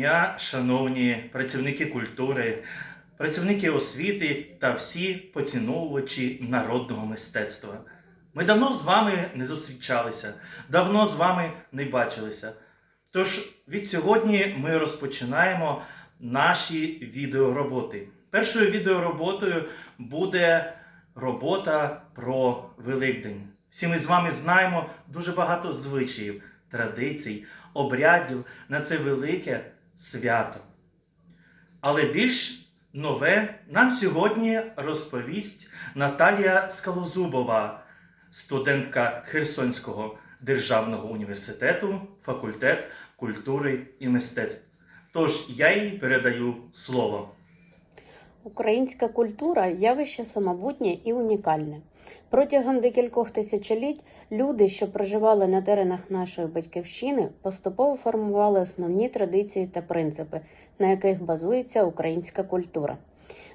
дня, шановні працівники культури, працівники освіти та всі поціновувачі народного мистецтва. Ми давно з вами не зустрічалися, давно з вами не бачилися. Тож від сьогодні ми розпочинаємо наші відеороботи. Першою відеороботою буде робота про Великдень. Всі ми з вами знаємо дуже багато звичаїв, традицій, обрядів на це велике свято. Але більш нове нам сьогодні розповість Наталія Скалозубова, студентка Херсонського державного університету, факультет культури і мистецтв. Тож я їй передаю слово. Українська культура явище самобутнє і унікальне. Протягом декількох тисячоліть люди, що проживали на теренах нашої батьківщини, поступово формували основні традиції та принципи, на яких базується українська культура.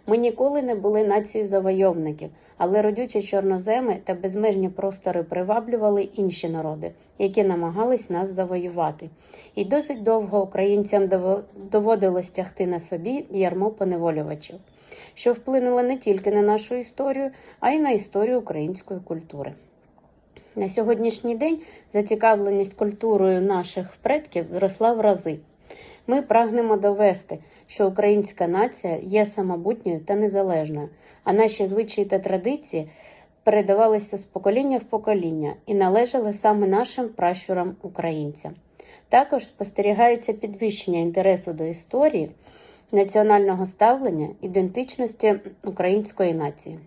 Ми ніколи не були нацією завойовників, але родючі чорноземи та безмежні простори приваблювали інші народи, які намагались нас завоювати. І досить довго українцям доводилось тягти на собі ярмо поневолювачів що вплинули не тільки на нашу історію, а й на історію української культури. На сьогоднішній день зацікавленість культурою наших предків зросла в рази. Ми прагнемо довести, що українська нація є самобутньою та незалежною, а наші звичаї та традиції передавалися з покоління в покоління і належали саме нашим пращурам українцям. Також спостерігається підвищення інтересу до історії національного ставлення ідентичності української нації.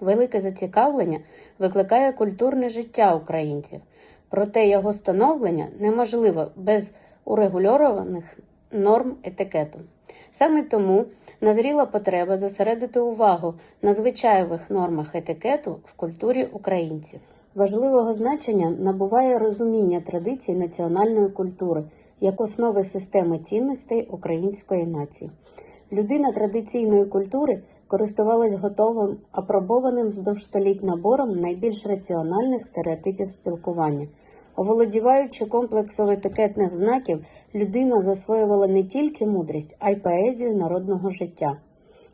Велике зацікавлення викликає культурне життя українців, проте його становлення неможливо без урегульованих норм етикету. Саме тому назріла потреба зосередити увагу на звичайних нормах етикету в культурі українців. Важливого значення набуває розуміння традицій національної культури як основи системи цінностей української нації. Людина традиційної культури користувалась готовим, апробованим вздовж століть набором найбільш раціональних стереотипів спілкування. Оволодіваючи комплексом етикетних знаків, людина засвоювала не тільки мудрість, а й поезію народного життя.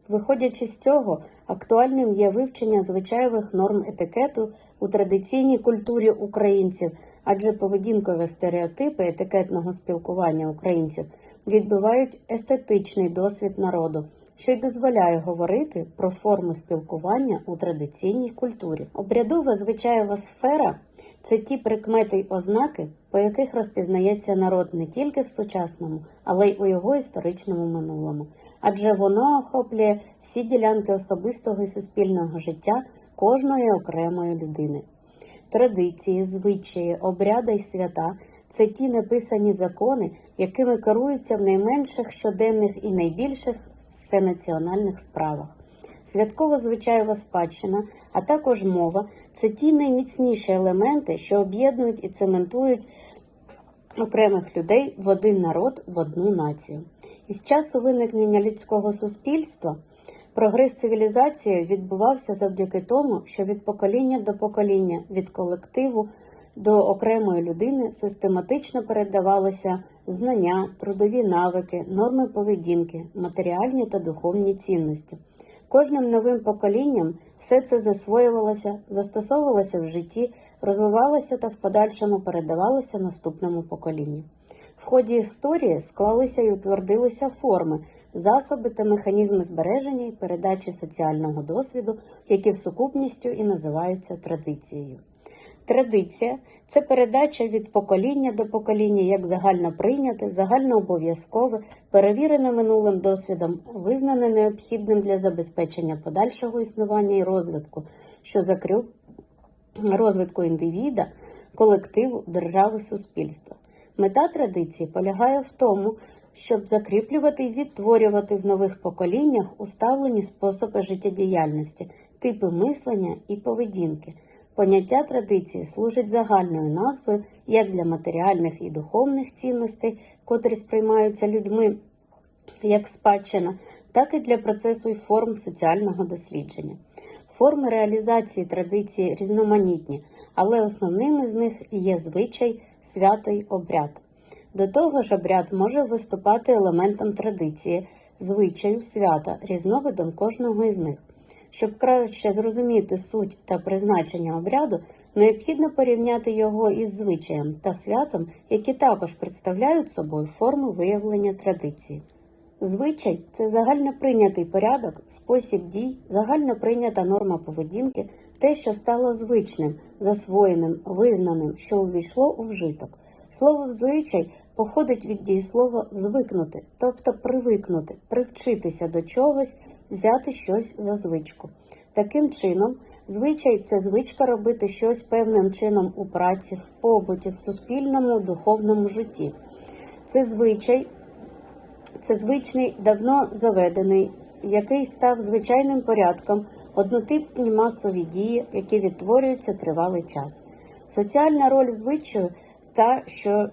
Виходячи з цього, актуальним є вивчення звичайних норм етикету у традиційній культурі українців, адже поведінкові стереотипи етикетного спілкування українців відбивають естетичний досвід народу, що й дозволяє говорити про форми спілкування у традиційній культурі. Обрядова звичаєва сфера це ті прикмети й ознаки, по яких розпізнається народ не тільки в сучасному, але й у його історичному минулому, адже воно охоплює всі ділянки особистого і суспільного життя кожної окремої людини. Традиції, звичаї, обряди й свята це ті неписані закони, якими керуються в найменших щоденних і найбільших всенаціональних справах. Святково-звичаєва спадщина, а також мова це ті найміцніші елементи, що об'єднують і цементують окремих людей в один народ, в одну націю. Із часу виникнення людського суспільства прогрес цивілізації відбувався завдяки тому, що від покоління до покоління, від колективу до окремої людини систематично передавалися знання, трудові навики, норми поведінки, матеріальні та духовні цінності. Кожним новим поколінням все це засвоювалося, застосовувалося в житті, розвивалося та в подальшому передавалося наступному поколінню. В ході історії склалися і утвердилися форми, засоби та механізми збереження і передачі соціального досвіду, які в сукупністю і називаються традицією. Традиція це передача від покоління до покоління як загально прийняте, загальнообов'язкове, перевірене минулим досвідом, визнане необхідним для забезпечення подальшого існування і розвитку, що закрив розвитку індивіда, колективу, держави, суспільства. Мета традиції полягає в тому, щоб закріплювати і відтворювати в нових поколіннях уставлені способи життєдіяльності, типи мислення і поведінки. Поняття традиції служить загальною назвою як для матеріальних і духовних цінностей, котрі сприймаються людьми як спадщина, так і для процесу і форм соціального дослідження. Форми реалізації традиції різноманітні, але основними з них є звичай, свято й обряд. До того ж, обряд може виступати елементом традиції, звичаю, свята, різновидом кожного із них. Щоб краще зрозуміти суть та призначення обряду, необхідно порівняти його із звичаєм та святом, які також представляють собою форму виявлення традиції. Звичай це загальноприйнятий порядок, спосіб дій, загальноприйнята норма поведінки, те, що стало звичним, засвоєним, визнаним, що увійшло у вжиток. Слово звичай походить від дієслова звикнути, тобто привикнути, привчитися до чогось, взяти щось за звичку. Таким чином, звичай це звичка робити щось певним чином у праці, в побуті, в суспільному, духовному житті. Це звичай, це звичний, давно заведений, який став звичайним порядком, однотипні масові дії, які відтворюються тривалий час. Соціальна роль звичаю та що,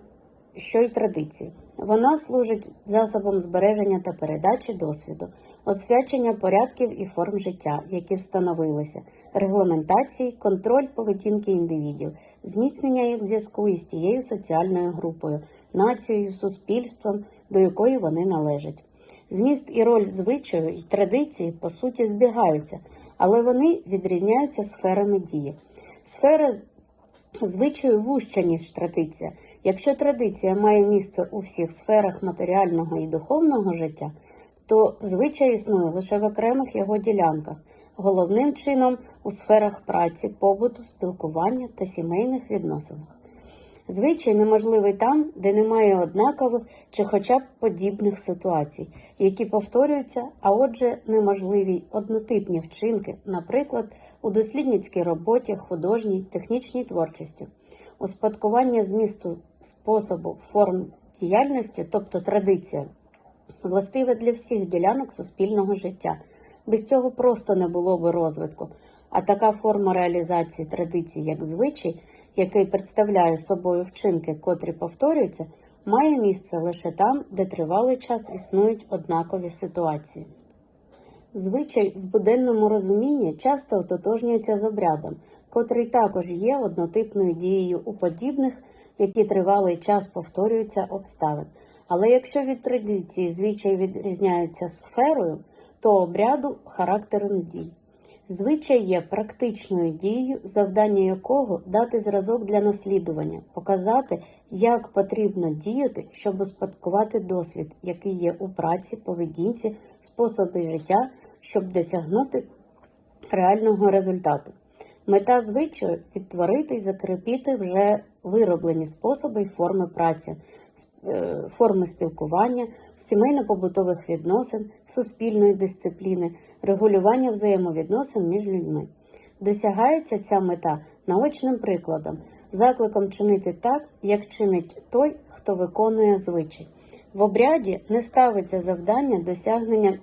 що й традиції. Вона служить засобом збереження та передачі досвіду, освячення порядків і форм життя, які встановилися, регламентації, контроль поведінки індивідів, зміцнення їх зв'язку із тією соціальною групою, нацією, суспільством, до якої вони належать. Зміст і роль звичаю і традиції по суті збігаються, але вони відрізняються сферами дії. Сфера звичаю вужча, ніж традиція. Якщо традиція має місце у всіх сферах матеріального і духовного життя, то звичай існує лише в окремих його ділянках, головним чином у сферах праці, побуту, спілкування та сімейних відносинах. Звичай неможливий там, де немає однакових чи хоча б подібних ситуацій, які повторюються, а отже, неможливі однотипні вчинки, наприклад, у дослідницькій роботі, художній, технічній творчості, успадкування змісту способу форм діяльності, тобто традиція, властиве для всіх ділянок суспільного життя. Без цього просто не було би розвитку. А така форма реалізації традицій, як звичай, який представляє собою вчинки, котрі повторюються, має місце лише там, де тривалий час існують однакові ситуації. Звичай в буденному розумінні часто ототожнюється з обрядом, котрий також є однотипною дією у подібних, які тривалий час повторюються обставин. Але якщо від традиції звичай відрізняються сферою, то обряду характером дій. Звичай є практичною дією, завдання якого дати зразок для наслідування, показати, як потрібно діяти, щоб успадкувати досвід, який є у праці, поведінці, способі життя, щоб досягнути реального результату. Мета звичаю відтворити і закріпити вже вироблені способи і форми праці, е, форми спілкування, сімейно-побутових відносин, суспільної дисципліни, регулювання взаємовідносин між людьми. Досягається ця мета наочним прикладом, закликом чинити так, як чинить той, хто виконує звичай. В обряді не ставиться завдання досягнення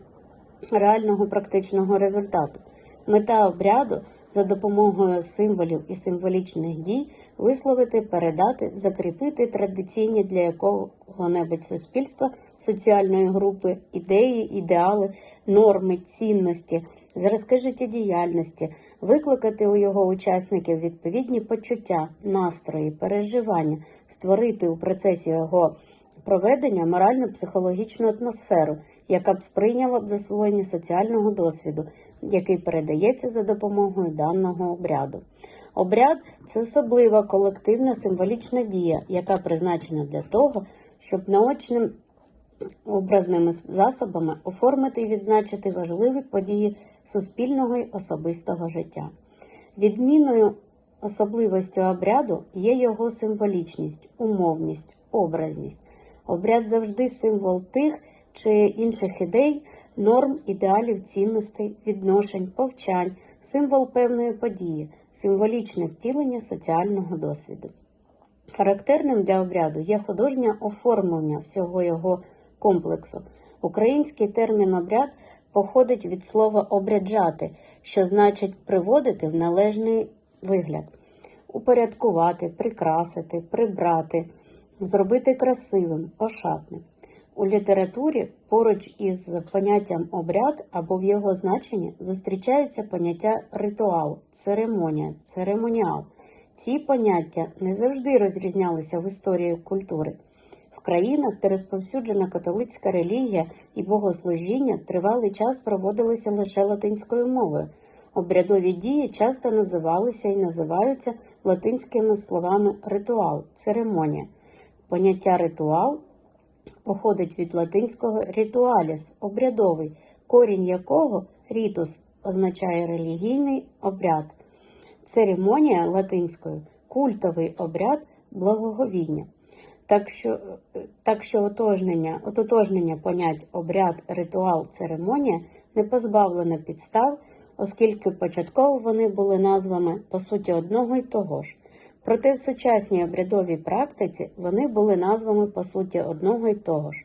реального практичного результату. Мета обряду за допомогою символів і символічних дій висловити, передати, закріпити традиційні для якого-небудь суспільства, соціальної групи, ідеї, ідеали, норми, цінності, зразки життєдіяльності, викликати у його учасників відповідні почуття, настрої, переживання, створити у процесі його проведення морально-психологічну атмосферу, яка б сприйняла б засвоєння соціального досвіду, який передається за допомогою даного обряду. Обряд це особлива колективна символічна дія, яка призначена для того, щоб наочним образними засобами оформити і відзначити важливі події суспільного і особистого життя. Відмінною особливостю обряду є його символічність, умовність, образність. Обряд завжди символ тих чи інших ідей, норм, ідеалів, цінностей, відношень, повчань, символ певної події, символічне втілення соціального досвіду. Характерним для обряду є художнє оформлення всього його комплексу. Український термін обряд походить від слова обряджати, що значить приводити в належний вигляд, упорядкувати, прикрасити, прибрати, зробити красивим, ошатним. У літературі поруч із поняттям обряд або в його значенні зустрічаються поняття ритуал, церемонія, церемоніал. Ці поняття не завжди розрізнялися в історії культури. В країнах, де розповсюджена католицька релігія і богослужіння, тривалий час проводилися лише латинською мовою. Обрядові дії часто називалися і називаються латинськими словами ритуал, церемонія. Поняття ритуал походить від латинського ritualis – обрядовий, корінь якого рітус означає релігійний обряд. Церемонія латинською культовий обряд благоговіння. Так що, так що отожнення, ототожнення понять обряд, ритуал, церемонія не позбавлено підстав, оскільки початково вони були назвами по суті одного й того ж. Проте в сучасній обрядовій практиці вони були назвами по суті одного й того ж.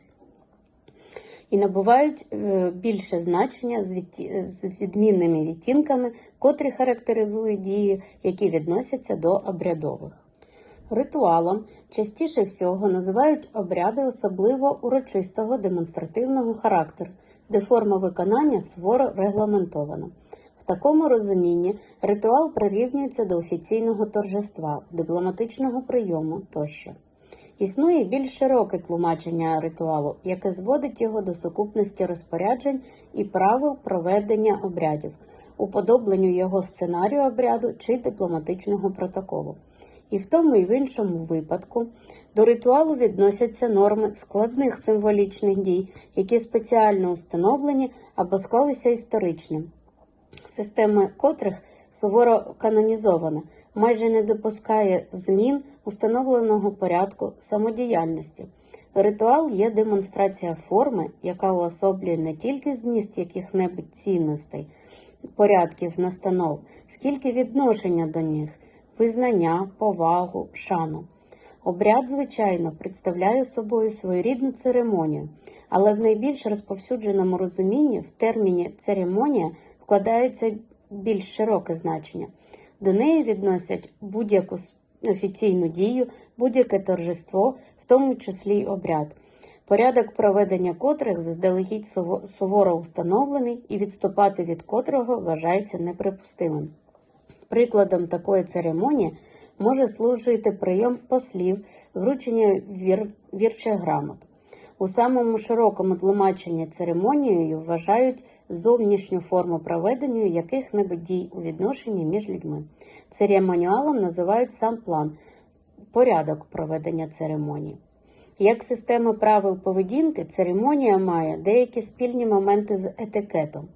І набувають е, більше значення з відмінними відтінками, котрі характеризують дії, які відносяться до обрядових. Ритуалом частіше всього називають обряди особливо урочистого демонстративного характеру, де форма виконання суворо регламентована. В такому розумінні ритуал прирівнюється до офіційного торжества, дипломатичного прийому тощо. Існує більш широке тлумачення ритуалу, яке зводить його до сукупності розпоряджень і правил проведення обрядів, уподобленню його сценарію обряду чи дипломатичного протоколу. І в тому і в іншому випадку до ритуалу відносяться норми складних символічних дій, які спеціально установлені або склалися історично, система котрих суворо канонізована, майже не допускає змін установленого порядку самодіяльності. Ритуал є демонстрація форми, яка уособлює не тільки зміст яких-небудь цінностей, порядків, настанов, скільки відношення до них, визнання, повагу, шану. Обряд, звичайно, представляє собою своєрідну церемонію, але в найбільш розповсюдженому розумінні в терміні церемонія вкладається більш широке значення. До неї відносять будь-яку офіційну дію, будь-яке торжество, в тому числі й обряд, порядок проведення котрих заздалегідь суворо установлений і відступати від котрого вважається неприпустимим. Прикладом такої церемонії може служити прийом послів, вручення вір... вірчих грамот. У самому широкому тлумаченні церемонією вважають зовнішню форму проведення яких-небудь дій у відношенні між людьми. Церемоніалом називають сам план, порядок проведення церемонії. Як система правил поведінки, церемонія має деякі спільні моменти з етикетом.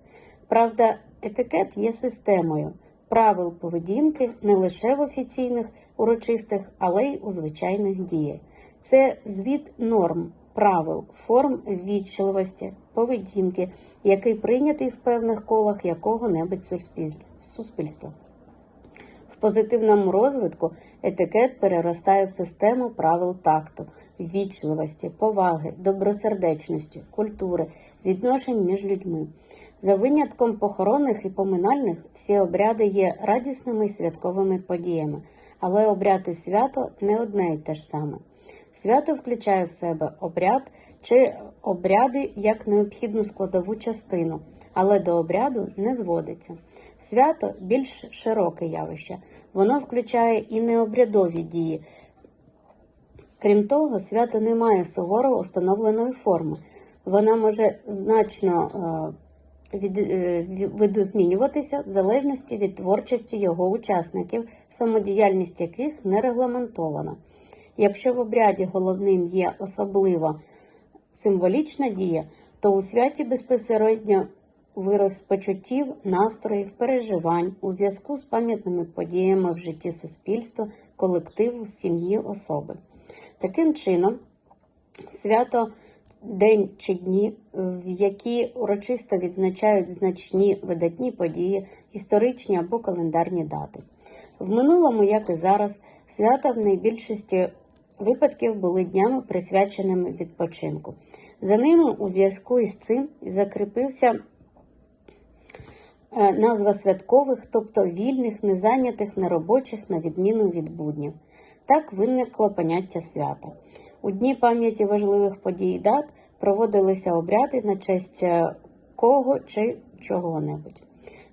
Правда, етикет є системою правил поведінки не лише в офіційних, урочистих, але й у звичайних діях. Це звіт норм, правил, форм ввічливості, поведінки, який прийнятий в певних колах якого-небудь суспільства. В позитивному розвитку етикет переростає в систему правил такту, ввічливості, поваги, добросердечності, культури, відношень між людьми. За винятком похоронних і поминальних, всі обряди є радісними і святковими подіями, але обряд і свято не одне й те ж саме. Свято включає в себе обряд чи обряди як необхідну складову частину, але до обряду не зводиться. Свято більш широке явище, воно включає і необрядові дії. Крім того, свято не має суворо установленої форми. Вона може значно е, від, е, видозмінюватися в залежності від творчості його учасників, самодіяльність яких не регламентована. Якщо в обряді головним є особлива символічна дія, то у святі безпосередньо вираз почуттів, настроїв, переживань у зв'язку з пам'ятними подіями в житті суспільства, колективу, сім'ї, особи. Таким чином, свято день чи дні, в які урочисто відзначають значні видатні події, історичні або календарні дати. В минулому, як і зараз, свята в найбільшості випадків були днями, присвяченими відпочинку. За ними у зв'язку із цим закріпився е, назва святкових, тобто вільних, незайнятих, неробочих, на відміну від буднів. Так виникло поняття свята. У дні пам'яті важливих подій і дат проводилися обряди на честь е, кого чи чого-небудь.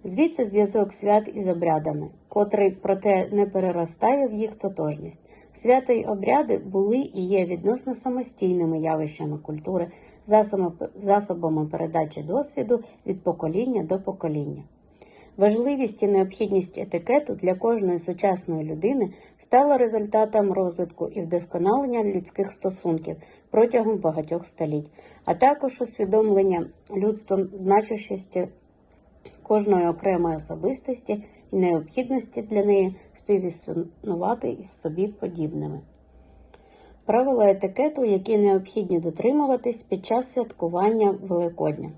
Звідси зв'язок свят із обрядами, котрий, проте, не переростає в їх тотожність. Свята й обряди були і є відносно самостійними явищами культури, засобами- передачі досвіду від покоління до покоління. Важливість і необхідність етикету для кожної сучасної людини стала результатом розвитку і вдосконалення людських стосунків протягом багатьох століть, а також усвідомлення людством значущості кожної окремої особистості і необхідності для неї співіснувати із собі подібними. Правила етикету, які необхідні дотримуватись під час святкування Великодня.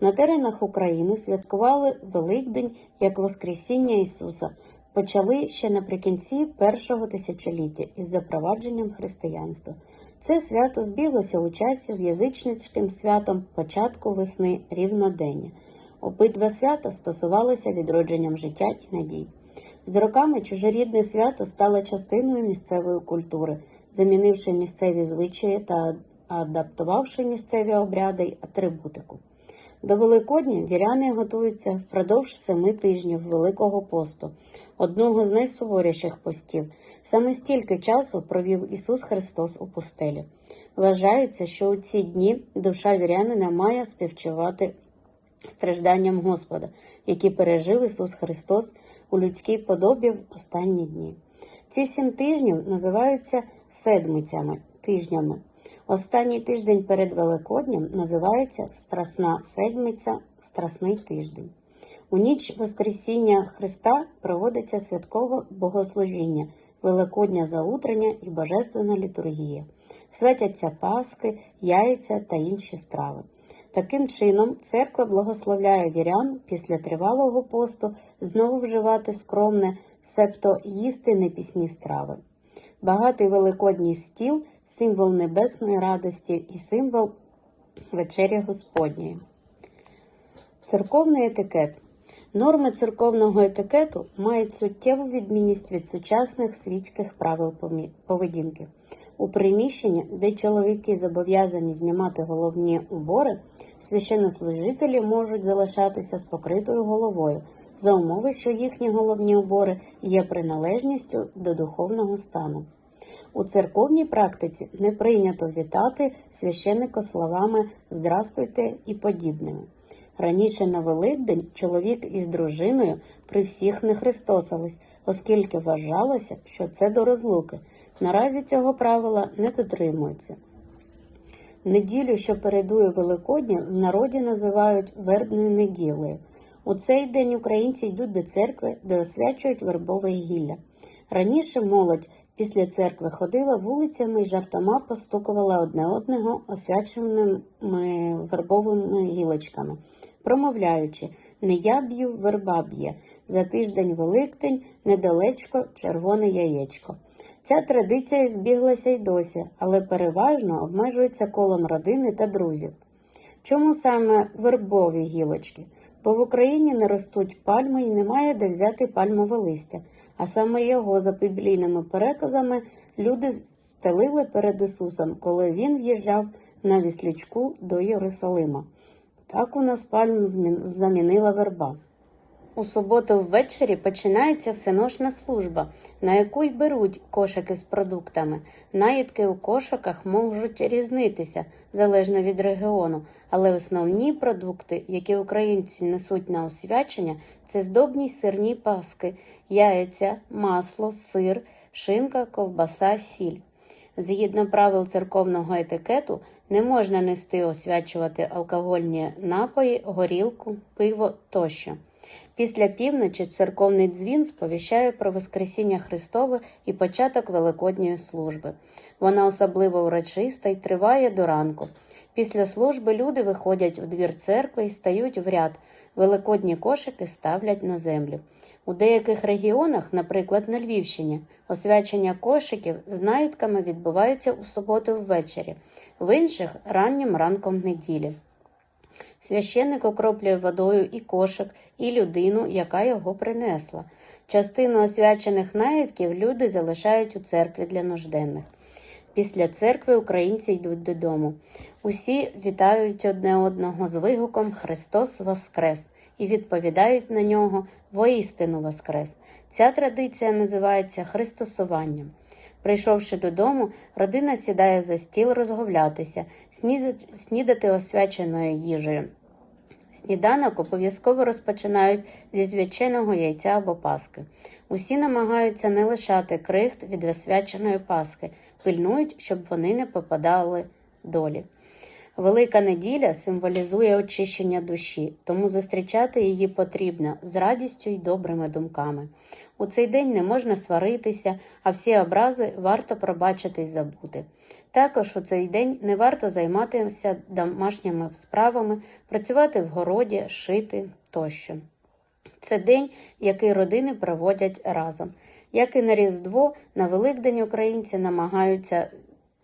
На теренах України святкували Великдень як Воскресіння Ісуса. Почали ще наприкінці першого тисячоліття із запровадженням християнства. Це свято збіглося у часі з язичницьким святом початку весни рівнодення. Обидва свята стосувалися відродженням життя і надій. З роками чужорідне свято стало частиною місцевої культури, замінивши місцеві звичаї та адаптувавши місцеві обряди й атрибутику. До Великодня віряни готуються впродовж семи тижнів Великого посту, одного з найсуворіших постів. Саме стільки часу провів Ісус Христос у пустелі. Вважається, що у ці дні душа вірянина має співчувати стражданням Господа, які пережив Ісус Христос у людській подобі в останні дні. Ці сім тижнів називаються седмицями, тижнями. Останній тиждень перед Великоднем називається Страсна Седмиця, Страсний тиждень. У ніч Воскресіння Христа проводиться святкове богослужіння, Великодня заутрення і божественна літургія. Святяться паски, яйця та інші страви. Таким чином, церква благословляє вірян після тривалого посту знову вживати скромне, себто їсти непісні страви. Багатий великодній стіл символ небесної радості і символ вечері Господньої. Церковний етикет. Норми церковного етикету мають суттєву відмінність від сучасних світських правил поведінки. У приміщенні, де чоловіки зобов'язані знімати головні убори, священнослужителі можуть залишатися з покритою головою за умови, що їхні головні убори є приналежністю до духовного стану. У церковній практиці не прийнято вітати священника словами Здрастуйте і подібними. Раніше на Великдень чоловік із дружиною при всіх не хрестосались, оскільки вважалося, що це до розлуки. Наразі цього правила не дотримуються. Неділю, що передує Великодня, в народі називають вербною неділею. У цей день українці йдуть до церкви, де освячують вербове гілля. Раніше молодь після церкви ходила вулицями і жартома постукувала одне одного освяченими вербовими гілочками, промовляючи не я б'ю, верба б'є, за тиждень Великдень, недалечко червоне яєчко. Ця традиція збіглася й досі, але переважно обмежується колом родини та друзів. Чому саме вербові гілочки? Бо в Україні не ростуть пальми і немає де взяти пальмове листя, а саме його, за біблійними переказами, люди стелили перед Ісусом, коли він в'їжджав на віслючку до Єрусалима. Так у нас пальм замінила верба. У суботу ввечері починається всеношна служба, на яку й беруть кошики з продуктами. Наїдки у кошиках можуть різнитися залежно від регіону, але основні продукти, які українці несуть на освячення, це здобні сирні паски, яйця, масло, сир, шинка, ковбаса, сіль. Згідно правил церковного етикету, не можна нести освячувати алкогольні напої, горілку, пиво тощо. Після півночі церковний дзвін сповіщає про Воскресіння Христове і початок Великодньої служби. Вона особливо урочиста і триває до ранку. Після служби люди виходять у двір церкви і стають в ряд. Великодні кошики ставлять на землю. У деяких регіонах, наприклад на Львівщині, освячення кошиків з наїдками відбувається у суботу ввечері, в інших раннім ранком неділі. Священник окроплює водою і кошик, і людину, яка його принесла. Частину освячених наїдків люди залишають у церкві для нужденних. Після церкви українці йдуть додому. Усі вітають одне одного з вигуком Христос Воскрес і відповідають на нього воістину Воскрес. Ця традиція називається Христосуванням. Прийшовши додому, родина сідає за стіл розговлятися, снідати освяченою їжею. Сніданок обов'язково розпочинають зі звяченого яйця або паски. Усі намагаються не лишати крихт від освяченої паски, пильнують, щоб вони не попадали долі. Велика неділя символізує очищення душі, тому зустрічати її потрібно з радістю і добрими думками. У цей день не можна сваритися, а всі образи варто пробачити й забути. Також у цей день не варто займатися домашніми справами, працювати в городі, шити тощо. Це день, який родини проводять разом. Як і на Різдво, на Великдень українці намагаються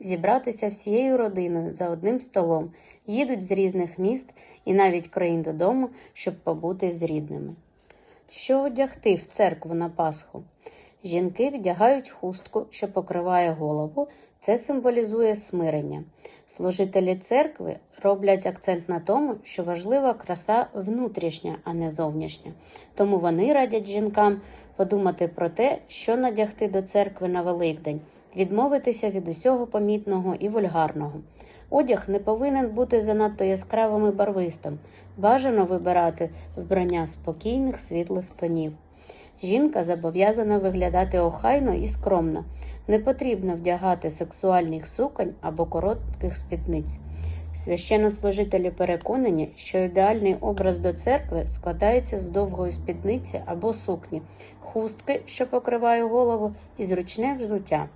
зібратися всією родиною за одним столом, їдуть з різних міст і навіть країн додому, щоб побути з рідними. Що одягти в церкву на Пасху? Жінки вдягають хустку, що покриває голову. Це символізує смирення. Служителі церкви роблять акцент на тому, що важлива краса внутрішня, а не зовнішня. Тому вони радять жінкам подумати про те, що надягти до церкви на Великдень, відмовитися від усього помітного і вульгарного. Одяг не повинен бути занадто яскравим і барвистим. Бажано вибирати вбрання спокійних світлих тонів. Жінка зобов'язана виглядати охайно і скромно. Не потрібно вдягати сексуальних суконь або коротких спідниць. Священнослужителі переконані, що ідеальний образ до церкви складається з довгої спідниці або сукні, хустки, що покриває голову, і зручне взуття.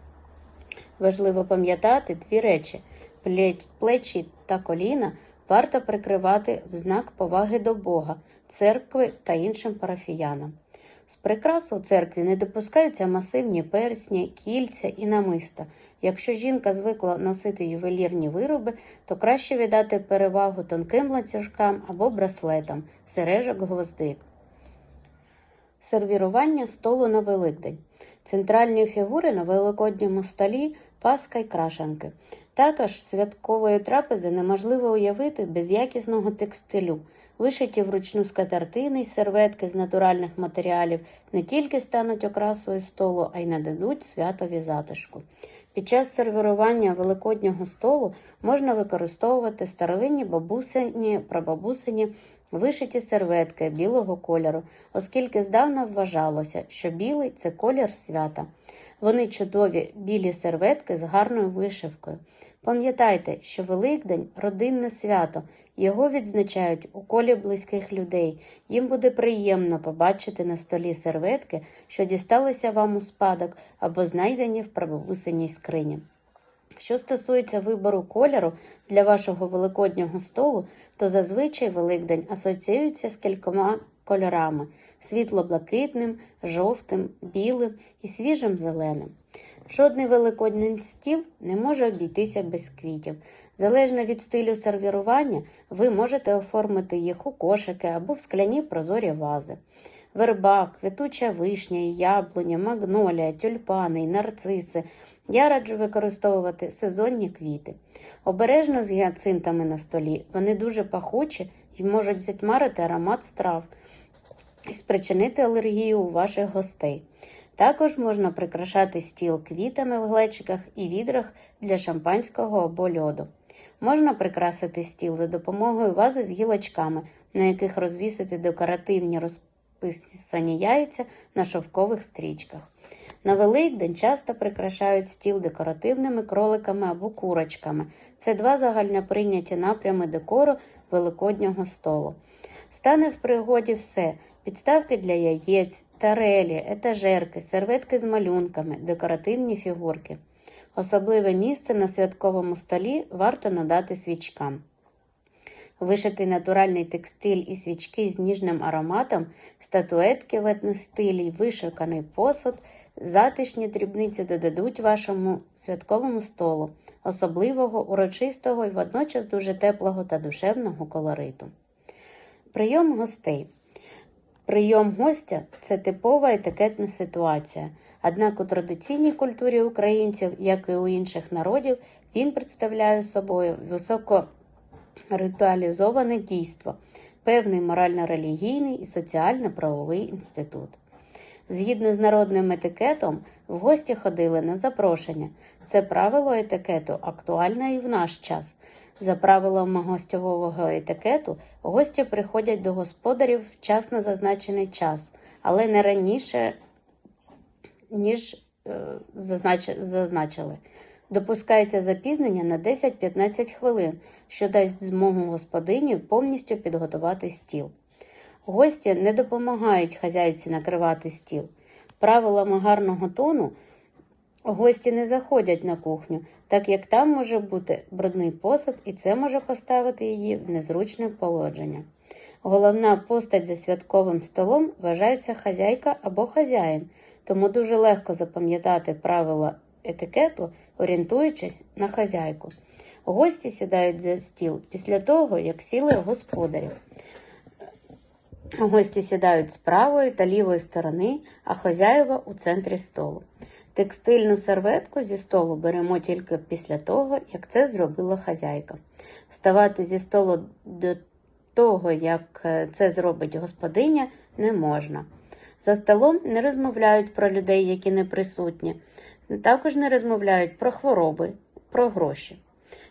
Важливо пам'ятати дві речі: плечі та коліна варто прикривати в знак поваги до Бога, церкви та іншим парафіянам. З прикрас у церкві не допускаються масивні персні, кільця і намиста. Якщо жінка звикла носити ювелірні вироби, то краще віддати перевагу тонким ланцюжкам або браслетам, сережок гвоздик. Сервірування столу на Великдень. Центральні фігури на великодньому столі паска й крашанки. Також святкової трапези неможливо уявити без якісного текстилю. Вишиті вручну скатертини й серветки з натуральних матеріалів не тільки стануть окрасою столу, а й нададуть святові затишку. Під час сервірування великоднього столу можна використовувати старовинні бабусині, прабабусині, вишиті серветки білого кольору, оскільки здавна вважалося, що білий це колір свята. Вони чудові білі серветки з гарною вишивкою. Пам'ятайте, що Великдень родинне свято, його відзначають у колі близьких людей. Їм буде приємно побачити на столі серветки, що дісталися вам у спадок або знайдені в прабабусиній скрині. Що стосується вибору кольору для вашого великоднього столу, то зазвичай Великдень асоціюється з кількома кольорами світло-блакитним, жовтим, білим і свіжим зеленим. Жодний великодний стіл не може обійтися без квітів. Залежно від стилю сервірування, ви можете оформити їх у кошики або в скляні прозорі вази. Верба, квітуча вишня, яблуня, магнолія, тюльпани і нарциси. Я раджу використовувати сезонні квіти. Обережно з гіацинтами на столі. Вони дуже пахучі і можуть затьмарити аромат страв і спричинити алергію у ваших гостей. Також можна прикрашати стіл квітами в глечиках і відрах для шампанського або льоду. Можна прикрасити стіл за допомогою вази з гілочками, на яких розвісити декоративні розписані яйця на шовкових стрічках. На Великдень часто прикрашають стіл декоративними кроликами або курочками. Це два загальноприйняті напрями декору великоднього столу. Стане в пригоді все: підставки для яєць, тарелі, етажерки, серветки з малюнками, декоративні фігурки. Особливе місце на святковому столі варто надати свічкам. Вишитий натуральний текстиль і свічки з ніжним ароматом, статуетки в етностилі й вишуканий посуд, затишні дрібниці додадуть вашому святковому столу, особливого, урочистого і водночас дуже теплого та душевного колориту. Прийом гостей. Прийом гостя це типова етикетна ситуація. Однак у традиційній культурі українців, як і у інших народів, він представляє собою високо ритуалізоване дійство, певний морально-релігійний і соціально-правовий інститут. Згідно з народним етикетом, в гості ходили на запрошення. Це правило етикету актуальне і в наш час. За правилами гостьового етикету, гості приходять до господарів в вчасно зазначений час, але не раніше, ніж е, зазначили. Допускається запізнення на 10-15 хвилин, що дасть змогу господині повністю підготувати стіл. Гості не допомагають хазяйці накривати стіл. Правилами гарного тону гості не заходять на кухню, так як там може бути брудний посуд, і це може поставити її в незручне положення. Головна постать за святковим столом вважається хазяйка або хазяїн, тому дуже легко запам'ятати правила етикету, орієнтуючись на хазяйку. Гості сідають за стіл після того, як сіли господарі. Гості сідають з правої та лівої сторони, а хазяєва у центрі столу. Текстильну серветку зі столу беремо тільки після того, як це зробила хазяйка. Вставати зі столу до того, як е, це зробить господиня, не можна. За столом не розмовляють про людей, які не присутні. Також не розмовляють про хвороби, про гроші.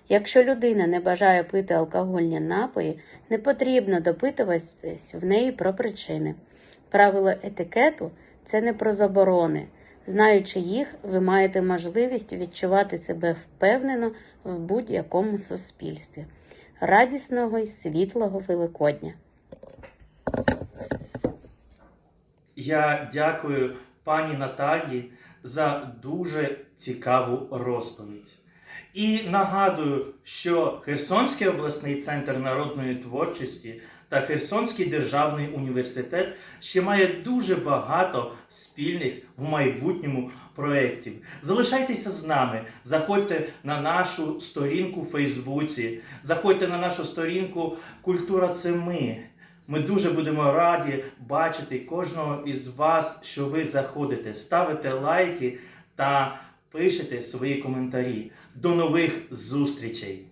Якщо людина не бажає пити алкогольні напої, не потрібно допитуватись в неї про причини. Правило етикету це не про заборони. Знаючи їх, ви маєте можливість відчувати себе впевнено в будь-якому суспільстві. Радісного й світлого Великодня! Я дякую пані Наталії за дуже цікаву розповідь. І нагадую, що Херсонський обласний центр народної творчості та Херсонський державний університет ще має дуже багато спільних в майбутньому проєктів. Залишайтеся з нами, заходьте на нашу сторінку в Фейсбуці, заходьте на нашу сторінку Культура це ми. Ми дуже будемо раді бачити кожного із вас, що ви заходите, ставите лайки та пишете свої коментарі. До нових зустрічей!